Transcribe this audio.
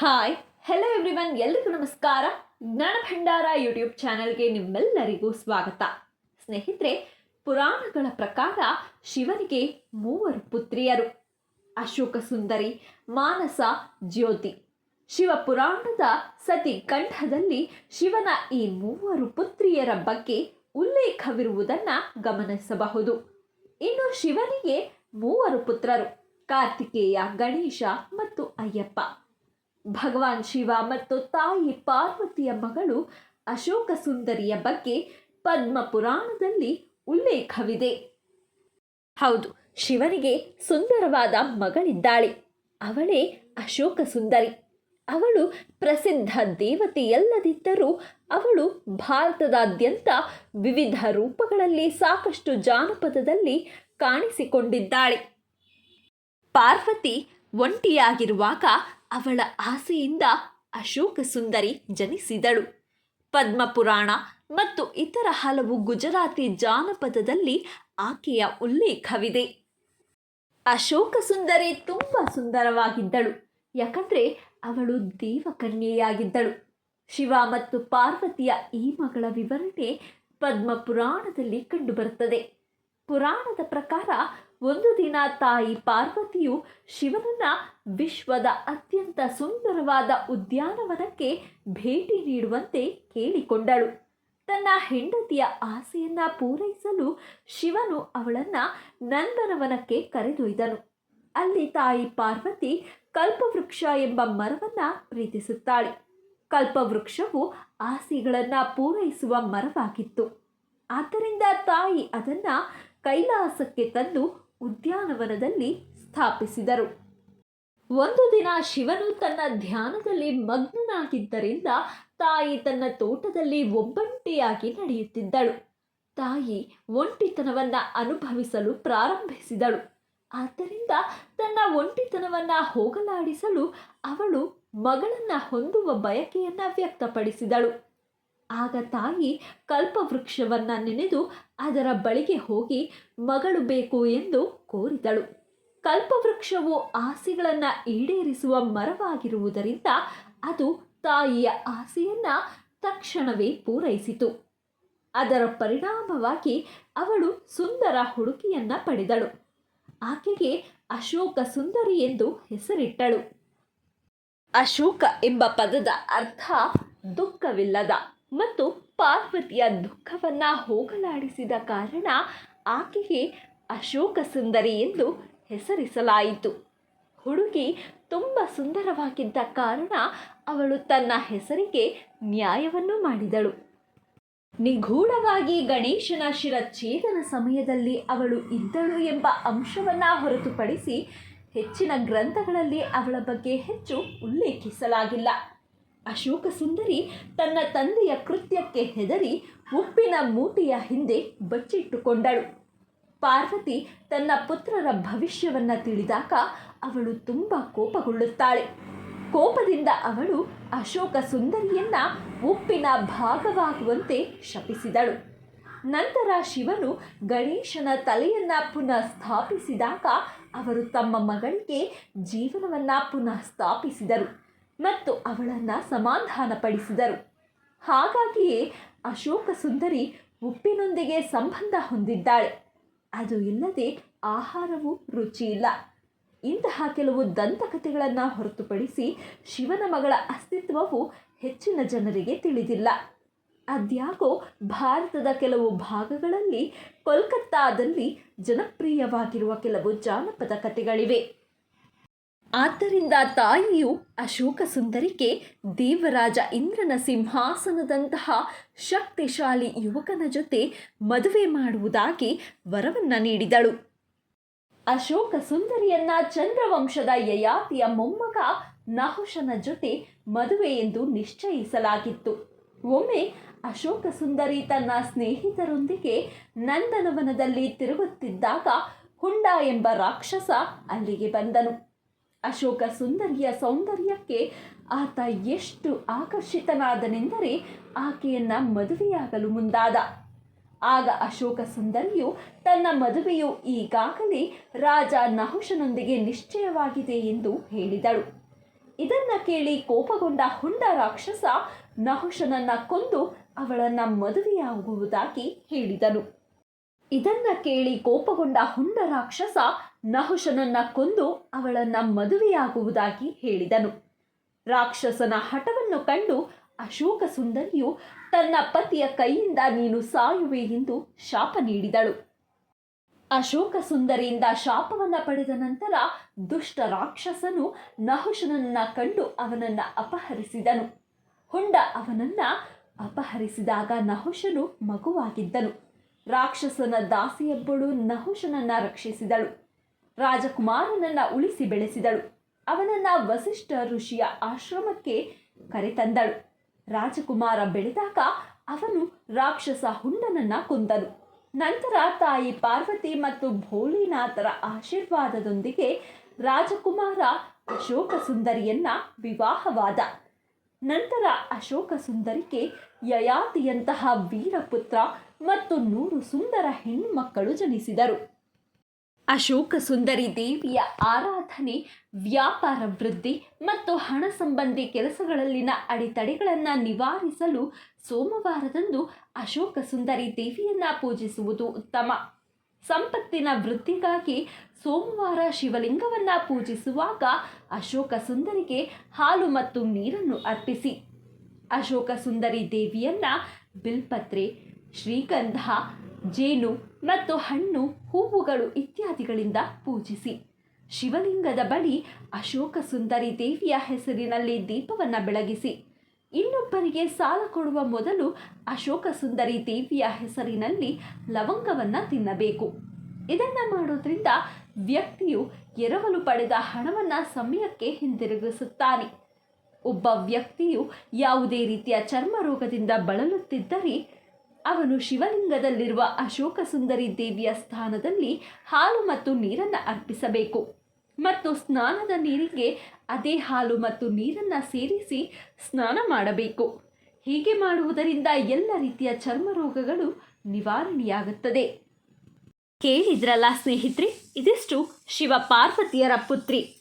Hi hello everyone ಎಲ್ರಿಗೂ ನಮಸ್ಕಾರ. ಜ್ಞಾನ ಭಂಡಾರ ಯೂಟ್ಯೂಬ್ ಚಾನೆಲ್ಗೆ ನಿಮ್ಮೆಲ್ಲರಿಗೂ ಸ್ವಾಗತ. ಸ್ನೇಹಿತರೆ, ಪುರಾಣಗಳ ಪ್ರಕಾರ ಶಿವನಿಗೆ ಮೂವರು ಪುತ್ರಿಯರು. ಅಶೋಕ ಸುಂದರಿ, ಮಾನಸ, ಜ್ಯೋತಿ. ಶಿವ ಪುರಾಣದ ಸತಿ ಕಂಠದಲ್ಲಿ ಶಿವನ ಈ ಮೂವರು ಪುತ್ರಿಯರ ಬಗ್ಗೆ ಉಲ್ಲೇಖವಿರುವುದನ್ನು ಗಮನಿಸಬಹುದು. ಇನ್ನು ಶಿವನಿಗೆ ಮೂವರು ಪುತ್ರರು. ಕಾರ್ತಿಕೇಯ, ಗಣೇಶ ಮತ್ತು ಅಯ್ಯಪ್ಪ. ಭಗವಾನ್ ಶಿವ ಮತ್ತು ತಾಯಿ ಪಾರ್ವತಿಯ ಮಗಳು ಅಶೋಕ ಸುಂದರಿಯ ಬಗ್ಗೆ ಪದ್ಮ ಪುರಾಣದಲ್ಲಿ ಉಲ್ಲೇಖವಿದೆ. ಹೌದು, ಶಿವನಿಗೆ ಸುಂದರವಾದ ಮಗಳಿದ್ದಾಳೆ. ಅವಳೇ ಅಶೋಕ ಸುಂದರಿ. ಅವಳು ಪ್ರಸಿದ್ಧ ದೇವತೆಯಲ್ಲದಿದ್ದರೂ ಅವಳು ಭಾರತದಾದ್ಯಂತ ವಿವಿಧ ರೂಪಗಳಲ್ಲಿ ಸಾಕಷ್ಟು ಜಾನಪದದಲ್ಲಿ ಕಾಣಿಸಿಕೊಂಡಿದ್ದಾಳೆ. ಪಾರ್ವತಿ ಒಂಟಿಯಾಗಿರುವಾಗ ಅವಳ ಆಸೆಯಿಂದ ಅಶೋಕ ಸುಂದರಿ ಜನಿಸಿದಳು. ಪದ್ಮಪುರಾಣ ಮತ್ತು ಇತರ ಹಲವು ಗುಜರಾತಿ ಜಾನಪದದಲ್ಲಿ ಆಕೆಯ ಉಲ್ಲೇಖವಿದೆ. ಅಶೋಕ ಸುಂದರಿ ತುಂಬ ಸುಂದರವಾಗಿದ್ದಳು, ಯಾಕಂದರೆ ಅವಳು ದೇವಕನ್ಯೆಯಾಗಿದ್ದಳು. ಶಿವ ಮತ್ತು ಪಾರ್ವತಿಯ ಈ ಮಗಳ ವಿವರಣೆ ಪದ್ಮ ಪುರಾಣದಲ್ಲಿ ಕಂಡುಬರುತ್ತದೆ. ಪುರಾಣದ ಪ್ರಕಾರ ಒಂದು ದಿನ ತಾಯಿ ಪಾರ್ವತಿಯು ಶಿವನನ್ನ ವಿಶ್ವದ ಅತ್ಯಂತ ಸುಂದರವಾದ ಉದ್ಯಾನವನಕ್ಕೆ ಭೇಟಿ ನೀಡುವಂತೆ ಕೇಳಿಕೊಂಡಳು. ತನ್ನ ಹೆಂಡತಿಯ ಆಸೆಯನ್ನ ಪೂರೈಸಲು ಶಿವನು ಅವಳನ್ನ ನಂದನವನಕ್ಕೆ ಕರೆದೊಯ್ದನು. ಅಲ್ಲಿ ತಾಯಿ ಪಾರ್ವತಿ ಕಲ್ಪವೃಕ್ಷ ಎಂಬ ಮರವನ್ನ ಪ್ರೀತಿಸುತ್ತಾಳೆ. ಕಲ್ಪವೃಕ್ಷವು ಆಸೆಗಳನ್ನ ಪೂರೈಸುವ ಮರವಾಗಿತ್ತು. ಆದ್ದರಿಂದ ತಾಯಿ ಅದನ್ನ ಕೈಲಾಸಕ್ಕೆ ತಂದು ಉದ್ಯಾನವನದಲ್ಲಿ ಸ್ಥಾಪಿಸಿದರು. ಒಂದು ದಿನ ಶಿವನು ತನ್ನ ಧ್ಯಾನದಲ್ಲಿ ಮಗ್ನನಾಗಿದ್ದರಿಂದ ತಾಯಿ ತನ್ನ ತೋಟದಲ್ಲಿ ಒಬ್ಬಂಟಿಯಾಗಿ ನಡೆಯುತ್ತಿದ್ದಳು. ತಾಯಿ ಒಂಟಿತನವನ್ನು ಅನುಭವಿಸಲು ಪ್ರಾರಂಭಿಸಿದಳು. ಆದ್ದರಿಂದ ತನ್ನ ಒಂಟಿತನವನ್ನು ಹೋಗಲಾಡಿಸಲು ಅವಳು ಮಗಳನ್ನ ಹೊಂದುವ ಬಯಕೆಯನ್ನು ವ್ಯಕ್ತಪಡಿಸಿದಳು. ಆಗ ತಾಯಿ ಕಲ್ಪವೃಕ್ಷವನ್ನು ನೆನೆದು ಅದರ ಬಳಿಗೆ ಹೋಗಿ ಮಗಳು ಬೇಕು ಎಂದು ಕೋರಿದಳು. ಕಲ್ಪವೃಕ್ಷವು ಆಸೆಗಳನ್ನು ಈಡೇರಿಸುವ ಮರವಾಗಿರುವುದರಿಂದ ಅದು ತಾಯಿಯ ಆಸೆಯನ್ನ ತಕ್ಷಣವೇ ಪೂರೈಸಿತು. ಅದರ ಪರಿಣಾಮವಾಗಿ ಅವಳು ಸುಂದರ ಹುಡುಕಿಯನ್ನ ಪಡೆದಳು. ಆಕೆಗೆ ಅಶೋಕ ಸುಂದರಿ ಎಂದು ಹೆಸರಿಟ್ಟಳು. ಅಶೋಕ ಎಂಬ ಪದದ ಅರ್ಥ ದುಃಖವಿಲ್ಲದ. ಮತ್ತು ಪಾರ್ವತಿಯ ದುಃಖವನ್ನು ಹೋಗಲಾಡಿಸಿದ ಕಾರಣ ಆಕೆಗೆ ಅಶೋಕ ಸುಂದರಿ ಎಂದು ಹೆಸರಿಸಲಾಯಿತು. ಹುಡುಗಿ ತುಂಬ ಸುಂದರವಾಗಿದ್ದ ಕಾರಣ ಅವಳು ತನ್ನ ಹೆಸರಿಗೆ ನ್ಯಾಯವನ್ನು ಮಾಡಿದಳು. ನಿಗೂಢವಾಗಿ ಗಣೇಶನ ಶಿರಚ್ಛೇದನ ಸಮಯದಲ್ಲಿ ಅವಳು ಇದ್ದಳು ಎಂಬ ಅಂಶವನ್ನು ಹೊರತುಪಡಿಸಿ ಹೆಚ್ಚಿನ ಗ್ರಂಥಗಳಲ್ಲಿ ಅವಳ ಬಗ್ಗೆ ಹೆಚ್ಚು ಉಲ್ಲೇಖಿಸಲಾಗಿಲ್ಲ. ಅಶೋಕ ಸುಂದರಿ ತನ್ನ ತಂದೆಯ ಕೃತ್ಯಕ್ಕೆ ಹೆದರಿ ಉಪ್ಪಿನ ಮೂಟೆಯ ಹಿಂದೆ ಬಚ್ಚಿಟ್ಟುಕೊಂಡಳು. ಪಾರ್ವತಿ ತನ್ನ ಪುತ್ರರ ಭವಿಷ್ಯವನ್ನು ತಿಳಿದಾಗ ಅವಳು ತುಂಬ ಕೋಪಗೊಳ್ಳುತ್ತಾಳೆ. ಕೋಪದಿಂದ ಅವಳು ಅಶೋಕ ಸುಂದರಿಯನ್ನ ಉಪ್ಪಿನ ಭಾಗವಾಗುವಂತೆ ಶಪಿಸಿದಳು. ನಂತರ ಶಿವನು ಗಣೇಶನ ತಲೆಯನ್ನ ಪುನಃ ಸ್ಥಾಪಿಸಿದಾಗ ಅವರು ತಮ್ಮ ಮಗಳಿಗೆ ಜೀವನವನ್ನು ಪುನಃ ಸ್ಥಾಪಿಸಿದರು. ಮತ್ತು ಅವಳನ್ನು ಸಮಾಧಾನಪಡಿಸಿದರು. ಹಾಗಾಗಿಯೇ ಅಶೋಕ ಸುಂದರಿ ಉಪ್ಪಿನೊಂದಿಗೆ ಸಂಬಂಧ ಹೊಂದಿದ್ದಾಳೆ. ಅದು ಇಲ್ಲದೆ ಆಹಾರವು ರುಚಿಯಿಲ್ಲ ಇಂತಹ ಕೆಲವು ದಂತಕಥೆಗಳನ್ನು ಹೊರತುಪಡಿಸಿ ಶಿವನ ಮಗಳ ಅಸ್ತಿತ್ವವು ಹೆಚ್ಚಿನ ಜನರಿಗೆ ತಿಳಿದಿಲ್ಲ. ಅದ್ಯಾಕೋ ಭಾರತದ ಕೆಲವು ಭಾಗಗಳಲ್ಲಿ ಕೋಲ್ಕತ್ತಾದಲ್ಲಿ ಜನಪ್ರಿಯವಾಗಿರುವ ಕೆಲವು ಜಾನಪದ ಕಥೆಗಳಿವೆ. ಆದ್ದರಿಂದ ತಾಯಿಯು ಅಶೋಕ ಸುಂದರಿಗೆ ದೇವರಾಜ ಇಂದ್ರನ ಸಿಂಹಾಸನದಂತಹ ಶಕ್ತಿಶಾಲಿ ಯುವಕನ ಜೊತೆ ಮದುವೆ ಮಾಡುವುದಾಗಿ ವರವನ್ನು ನೀಡಿದಳು. ಅಶೋಕ ಸುಂದರಿಯನ್ನ ಚಂದ್ರವಂಶದ ಯಯಾತಿಯ ಮೊಮ್ಮಗ ನಹುಶನ ಜೊತೆ ಮದುವೆ ಎಂದು ನಿಶ್ಚಯಿಸಲಾಗಿತ್ತು. ಒಮ್ಮೆ ಅಶೋಕ ಸುಂದರಿ ತನ್ನ ಸ್ನೇಹಿತರೊಂದಿಗೆ ನಂದನವನದಲ್ಲಿ ತಿರುಗುತ್ತಿದ್ದಾಗ ಹುಂಡ ಎಂಬ ರಾಕ್ಷಸ ಅಲ್ಲಿಗೆ ಬಂದನು. ಅಶೋಕ ಸುಂದರಿಯ ಸೌಂದರ್ಯಕ್ಕೆ ಆತ ಎಷ್ಟು ಆಕರ್ಷಿತನಾದನೆಂದರೆ ಆಕೆಯನ್ನು ಮದುವೆಯಾಗಲು ಮುಂದಾದ. ಆಗ ಅಶೋಕ ಸುಂದರಿಯು ತನ್ನ ಮದುವೆಯು ಈಗಾಗಲೇ ರಾಜ ನಹುಷನೊಂದಿಗೆ ನಿಶ್ಚಯವಾಗಿದೆ ಎಂದು ಹೇಳಿದಳು. ಇದನ್ನು ಕೇಳಿ ಕೋಪಗೊಂಡ ಹುಂಡ ರಾಕ್ಷಸ ನಹುಷನನ್ನು ಕೊಂದು ಅವಳನ್ನ ಮದುವೆಯಾಗುವುದಾಗಿ ಹೇಳಿದನು. ಇದನ್ನ ಕೇಳಿ ಕೋಪಗೊಂಡ ಹುಂಡ ರಾಕ್ಷಸ ನಹುಷನನ್ನ ಕೊಂದು ಅವಳನ್ನ ಮದುವೆಯಾಗುವುದಾಗಿ ಹೇಳಿದನು. ರಾಕ್ಷಸನ ಹಠವನ್ನು ಕಂಡು ಅಶೋಕ ಸುಂದರಿಯು, ತನ್ನ ಪತಿಯ ಕೈಯಿಂದ ನೀನು ಸಾಯುವೆ ಎಂದು ಶಾಪ ನೀಡಿದಳು. ಅಶೋಕ ಸುಂದರಿಯಿಂದ ಶಾಪವನ್ನ ಪಡೆದ ನಂತರ ದುಷ್ಟ ರಾಕ್ಷಸನು ನಹುಷನನ್ನ ಕಂಡು ಅವನನ್ನ ಅಪಹರಿಸಿದನು. ಹುಂಡ ಅವನನ್ನ ಅಪಹರಿಸಿದಾಗ ನಹುಷನು ಮಗುವಾಗಿದ್ದನು. ರಾಕ್ಷಸನ ದಾಸಿಯೊಬ್ಬಳು ನಹುಶನನ್ನು ರಕ್ಷಿಸಿದಳು. ರಾಜಕುಮಾರನನ್ನ ಉಳಿಸಿ ಬೆಳೆಸಿದಳು. ಅವನನ್ನ ವಸಿಷ್ಠ ಋಷಿಯ ಆಶ್ರಮಕ್ಕೆ ಕರೆತಂದಳು. ರಾಜಕುಮಾರ ಬೆಳೆದಾಗ ಅವನು ರಾಕ್ಷಸ ಹುಂಡನನ್ನು ಕೊಂದನು. ನಂತರ ತಾಯಿ ಪಾರ್ವತಿ ಮತ್ತು ಭೋಲಿನಾಥರ ಆಶೀರ್ವಾದದೊಂದಿಗೆ ರಾಜಕುಮಾರ ಅಶೋಕ ಸುಂದರಿಯನ್ನ ವಿವಾಹವಾದ. ನಂತರ ಅಶೋಕ ಸುಂದರಿಗೆ ಯಯಾತಿಯಂತಹ ವೀರಪುತ್ರ ಮತ್ತು ನೂರು ಸುಂದರ ಹೆಣ್ಣುಮಕ್ಕಳು ಜನಿಸಿದರು. ಅಶೋಕ ಸುಂದರಿ ದೇವಿಯ ಆರಾಧನೆ, ವ್ಯಾಪಾರ ವೃದ್ಧಿ ಮತ್ತು ಹಣ ಸಂಬಂಧಿ ಕೆಲಸಗಳಲ್ಲಿನ ಅಡೆತಡೆಗಳನ್ನು ನಿವಾರಿಸಲು ಸೋಮವಾರದಂದು ಅಶೋಕ ಸುಂದರಿ ದೇವಿಯನ್ನ ಪೂಜಿಸುವುದು ಉತ್ತಮ. ಸಂಪತ್ತಿನ ವೃದ್ಧಿಗಾಗಿ ಸೋಮವಾರ ಶಿವಲಿಂಗವನ್ನು ಪೂಜಿಸುವಾಗ ಅಶೋಕ ಸುಂದರಿಗೆ ಹಾಲು ಮತ್ತು ನೀರನ್ನು ಅರ್ಪಿಸಿ. ಅಶೋಕ ಸುಂದರಿ ದೇವಿಯನ್ನ ಬಿಲ್ಪತ್ರೆ ಶ್ರೀಗಂಧ, ಜೇನು ಮತ್ತು ಹಣ್ಣು, ಹೂವುಗಳು ಇತ್ಯಾದಿಗಳಿಂದ ಪೂಜಿಸಿ. ಶಿವಲಿಂಗದ ಬಳಿ ಅಶೋಕ ಸುಂದರಿ ದೇವಿಯ ಹೆಸರಿನಲ್ಲಿ ದೀಪವನ್ನು ಬೆಳಗಿಸಿ. ಇನ್ನೊಬ್ಬರಿಗೆ ಸಾಲ ಕೊಡುವ ಮೊದಲು ಅಶೋಕ ಸುಂದರಿ ದೇವಿಯ ಹೆಸರಿನಲ್ಲಿ ಲವಂಗವನ್ನು ತಿನ್ನಬೇಕು. ಇದನ್ನು ಮಾಡೋದ್ರಿಂದ ವ್ಯಕ್ತಿಯು ಎರವಲು ಪಡೆದ ಹಣವನ್ನು ಸಮಯಕ್ಕೆ ಹಿಂದಿರುಗಿಸುತ್ತಾನೆ. ಒಬ್ಬ ವ್ಯಕ್ತಿಯು ಯಾವುದೇ ರೀತಿಯ ಚರ್ಮ ರೋಗದಿಂದ ಬಳಲುತ್ತಿದ್ದರೆ ಅವನು ಶಿವಲಿಂಗದಲ್ಲಿರುವ ಅಶೋಕ ಸುಂದರಿ ದೇವಿಯ ಸ್ಥಾನದಲ್ಲಿ ಹಾಲು ಮತ್ತು ನೀರನ್ನು ಅರ್ಪಿಸಬೇಕು. ಮತ್ತು ಸ್ನಾನದ ನೀರಿಗೆ ಅದೇ ಹಾಲು ಮತ್ತು ನೀರನ್ನು ಸೇರಿಸಿ ಸ್ನಾನ ಮಾಡಬೇಕು. ಹೀಗೆ ಮಾಡುವುದರಿಂದ ಎಲ್ಲ ರೀತಿಯ ಚರ್ಮ ರೋಗಗಳು ನಿವಾರಣೆಯಾಗುತ್ತದೆ. ಕೇಳಿದ್ರಲ್ಲ ಸ್ನೇಹಿತರೆ, ಇದಿಷ್ಟು ಶಿವ ಪಾರ್ವತಿಯರ ಪುತ್ರಿ.